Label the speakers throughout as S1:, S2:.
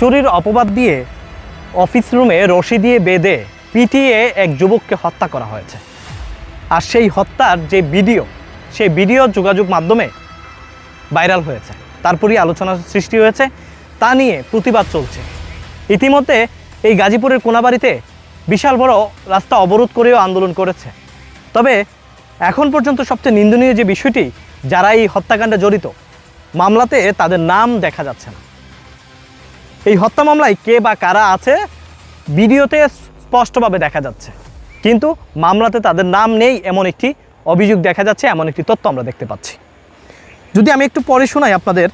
S1: চুরির অপবাদ দিয়ে অফিস রুমে রশি দিয়ে বেঁধে পিটিয়ে এক যুবককে হত্যা করা হয়েছে। আর সেই হত্যার যে ভিডিও, সেই ভিডিও যোগাযোগ মাধ্যমে ভাইরাল হয়েছে। তারপরই আলোচনার সৃষ্টি হয়েছে। তা নিয়ে প্রতিবাদ চলছে। ইতিমধ্যে এই গাজীপুরের কোনাবাড়িতে বিশাল বড় রাস্তা অবরোধ করেও আন্দোলন করেছে। তবে এখন পর্যন্ত সবচেয়ে নিন্দনীয় যে বিষয়টি, যারা এই হত্যাকাণ্ডে জড়িত, মামলাতে তাদের নাম দেখা যাচ্ছে না। এই হত্যা মামলায় কে বা কারা আছে ভিডিওতে স্পষ্টভাবে দেখা যাচ্ছে। কিন্তু মামলাতে তাদের নাম নেই এমন একটি অভিযোগ দেখা যাচ্ছে, এমন একটি তথ্য আমরা দেখতে পাচ্ছি। যদি আমি একটু পরে শোনাই আপনাদের,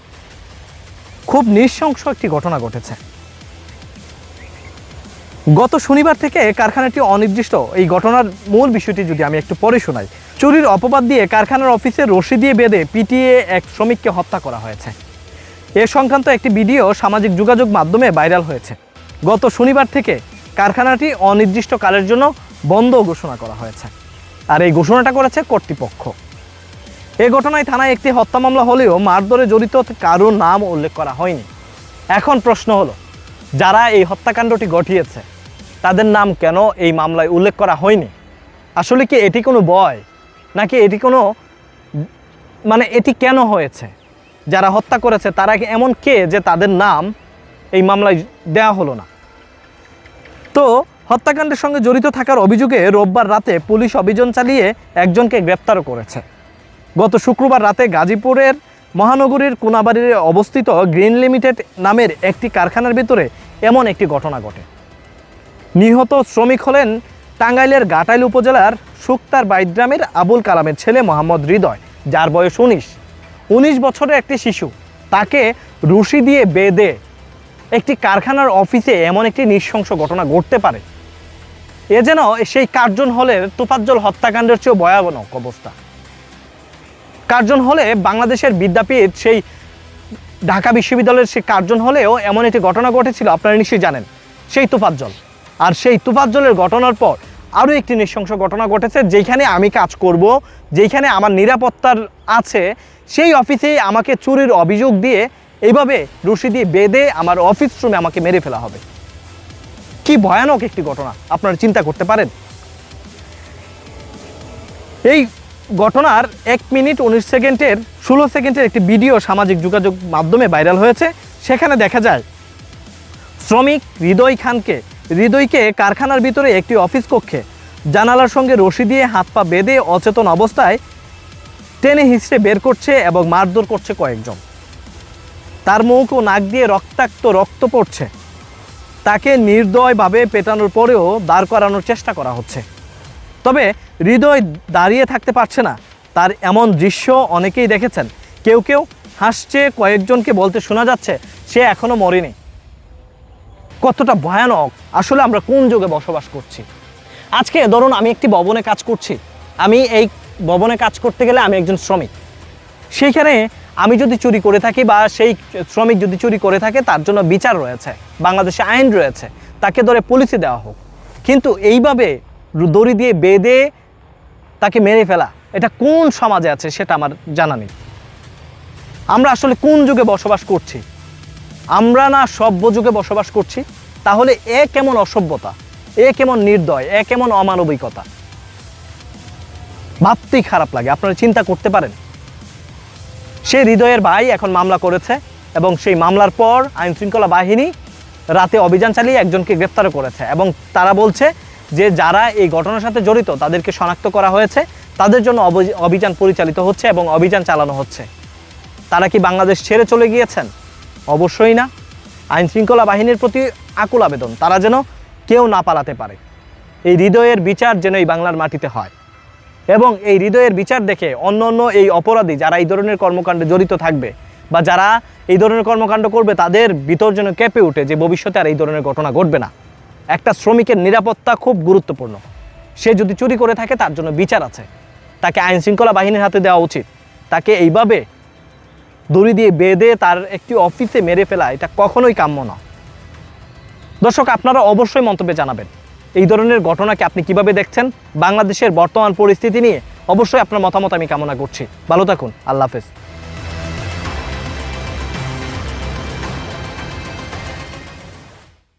S1: খুব নৃশংস একটি ঘটনা ঘটেছে। গত শনিবার থেকে কারখানাটি অনির্দিষ্ট। এই ঘটনার মূল বিষয়টি যদি আমি একটু পরে শোনাই, চুরির অপবাদ দিয়ে কারখানার অফিসে রশি দিয়ে বেঁধে পিটিয়ে এক শ্রমিককে হত্যা করা হয়েছে। এ সংক্রান্ত একটি ভিডিও সামাজিক যোগাযোগ মাধ্যমে ভাইরাল হয়েছে। গত শনিবার থেকে কারখানাটি অনির্দিষ্টকালের জন্য বন্ধ ঘোষণা করা হয়েছে আর এই ঘোষণাটা করেছে কর্তৃপক্ষ। এ ঘটনায় থানায় একটি হত্যা মামলা হলেও মারধরে জড়িত কারও নাম উল্লেখ করা হয়নি। এখন প্রশ্ন হলো, যারা এই হত্যাকাণ্ডটি ঘটিয়েছে, তাদের নাম কেন এই মামলায় উল্লেখ করা হয়নি? আসলে কি এটি কোনো বয়? নাকি এটি কোনো মানে এটি কেন হয়েছে? যারা হত্যা করেছে, তারা এমন কে যে তাদের নাম এই মামলায় দেয়া হলো না? তো হত্যাকাণ্ডের সঙ্গে জড়িত থাকার অভিযোগে রোববার রাতে পুলিশ অভিযান চালিয়ে একজনকে গ্রেপ্তারও করেছে। গত শুক্রবার রাতে গাজীপুরের মহানগরীর কোনাবাড়ির অবস্থিত গ্রিন লিমিটেড নামের একটি কারখানার ভিতরে এমন একটি ঘটনা ঘটে। নিহত শ্রমিক হলেন টাঙ্গাইলের গাটাইল উপজেলার সুক্তার বাইদ্রামের আবুল কালামের ছেলে মোহাম্মদ হৃদয়, যার বয়স উনিশ। উনিশ বছরের একটি শিশু। তাকে রশি দিয়ে বেঁধে একটি কারখানার অফিসে এমন একটি নৃশংস ঘটনা ঘটতে পারে। এ যেন সেই কার্জন হলের তোফাজ্জল হত্যাকাণ্ডের চেয়েও ভয়াবহ অবস্থা। কার্জন হলে বাংলাদেশের বিদ্যাপীঠ সেই ঢাকা বিশ্ববিদ্যালয়ের সেই কার্জন হলেও এমন একটি ঘটনা ঘটেছিল, আপনারা নিশ্চয়ই জানেন। সেই তুফাজ্জল। আর সেই তুফাজ্জলের ঘটনার পর আরও একটি নৃশংস ঘটনা ঘটেছে, যেখানে আমি কাজ করব, যেখানে আমার নিরাপত্তার আছে, সেই অফিসেই আমাকে চুরির অভিযোগ দিয়ে এইভাবে রশি দিয়ে বেঁধে আমার অফিস রুমে আমাকে মেরে ফেলা হবে। কি ভয়ানক একটি ঘটনা, আপনারা চিন্তা করতে পারেন। এই ঘটনার এক মিনিট উনিশ সেকেন্ডের, ষোলো সেকেন্ডের একটি ভিডিও সামাজিক যোগাযোগ মাধ্যমে ভাইরাল হয়েছে, সেখানে দেখা যায়, শ্রমিক হৃদয় খানকে হৃদয়কে কারখানার ভিতরে একটি অফিস কক্ষে, জানালার সঙ্গে রশি দিয়ে হাত পা বেঁধে অচেতন অবস্থায় টেনে হিঁচড়ে বের করছে এবং মারধর করছে কয়েকজন। তার মুখ ও নাক দিয়ে রক্তাক্ত রক্ত পড়ছে। তাকে নির্দয়ভাবে পেটানোর পরেও দাঁড় করানোর চেষ্টা করা হচ্ছে। তবে হৃদয় দাঁড়িয়ে থাকতে পারছে না। তার এমন দৃশ্য অনেকেই দেখেছেন। কেউ কেউ হাসছে, কয়েকজনকে বলতে শোনা যাচ্ছে, সে এখনও মরেনি। কতটা ভয়ানক আসলে আমরা কোন যুগে বসবাস করছি? আজকে ধরুন আমি একটি ভবনে কাজ করছি। আমি এই ভবনে কাজ করতে গেলে আমি একজন শ্রমিক। সেইখানে আমি যদি চুরি করে থাকি বা সেই শ্রমিক যদি চুরি করে থাকে, তার জন্য বিচার রয়েছে, বাংলাদেশে আইন রয়েছে, তাকে ধরে পুলিশে দেওয়া হোক। কিন্তু এইভাবে দড়ি দিয়ে বেঁধে তাকে মেরে ফেলা, এটা কোন সমাজে আছে সেটা আমার জানা নেই। আমরা আসলে কোন যুগে বসবাস করছি? আমরা না সভ্য যুগে বসবাস করছি, তাহলে এ কেমন অসভ্যতা, এ কেমন নির্দয়, এ কেমন অমানবিকতা? ভাবতেই খারাপ লাগে, আপনারা চিন্তা করতে পারেন। সে হৃদয়ের ভাই এখন মামলা করেছে এবং সেই মামলার পর আইন শৃঙ্খলা বাহিনী রাতে অভিযান চালিয়ে একজনকে গ্রেফতারও করেছে এবং তারা বলছে যে যারা এই ঘটনার সাথে জড়িত, তাদেরকে শনাক্ত করা হয়েছে, তাদের জন্য অভিযান পরিচালিত হচ্ছে এবং অভিযান চালানো হচ্ছে। তারা কি বাংলাদেশ ছেড়ে চলে গিয়েছেন? অবশ্যই না। আইন শৃঙ্খলা বাহিনীর প্রতি আকুল আবেদন, তারা যেন কেউ না পালাতে পারে। এই হৃদয়ের বিচার যেন এই বাংলার মাটিতে হয়। এবং এই হৃদয়ের বিচার দেখে অন্য অন্য এই অপরাধী যারা এই ধরনের কর্মকাণ্ডে জড়িত থাকবে বা যারা এই ধরনের কর্মকাণ্ড করবে, তাদের ভিতর যেন কেঁপে উঠে যে ভবিষ্যতে আর এই ধরনের ঘটনা ঘটবে না। একটা শ্রমিকের নিরাপত্তা খুব গুরুত্বপূর্ণ। সে যদি চুরি করে থাকে, তার জন্য বিচার আছে। তাকে আইন শৃঙ্খলা বাহিনীর হাতে দেওয়া উচিত। তাকে এইভাবে দড়ি দিয়ে বেঁধে তার একটি অফিসে মেরে ফেলা, এটা কখনোই কাম্য না দর্শক, আপনারা অবশ্যই মন্তব্যে জানাবেন, এই ধরনের ঘটনাকে আপনি কীভাবে দেখছেন, বাংলাদেশের বর্তমান পরিস্থিতি নিয়ে অবশ্যই আপনার মতামত আমি কামনা করছি। ভালো থাকুন, আল্লাহ হাফেজ।